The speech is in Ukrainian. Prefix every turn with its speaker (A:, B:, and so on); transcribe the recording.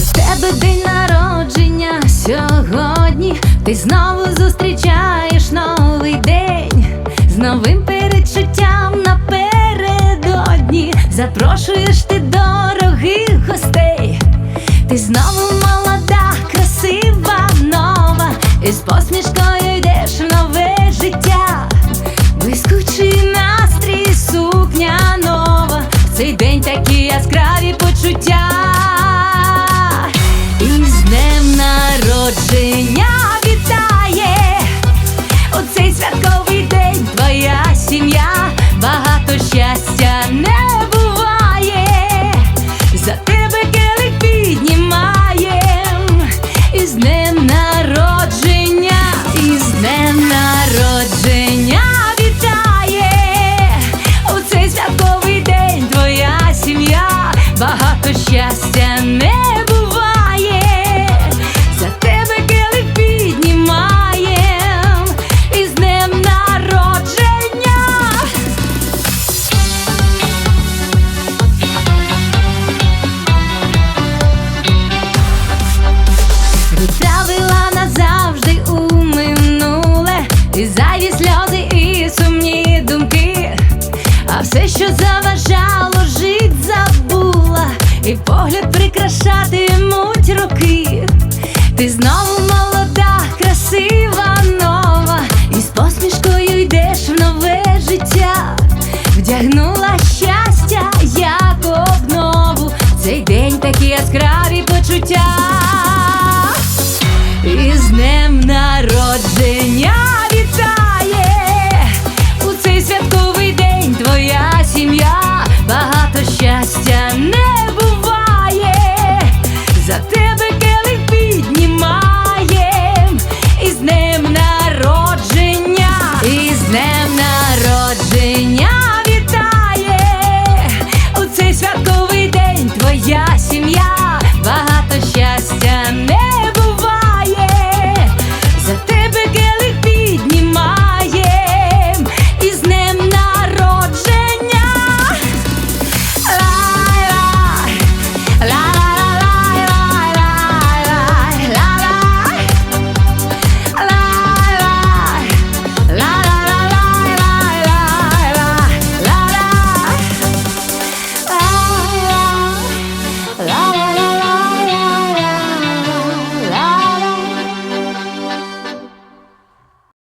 A: В тебе день народження сьогодні, ти знову зустрічаєш новий день з новим передчуттям напередодні. Запрошуєш ти дорогих гостей, ти знову молода, красива, нова, і з посмішкою йдеш в нове життя, блискучий настрій, сукня нова. В цей день такі яскраві. Щастя не і погляд прикрашатимуть роки. Ти знову молода, красива, нова, і з посмішкою йдеш в нове життя, вдягнула щастя, як обнову. Цей день такі яскраві почуття. Just a.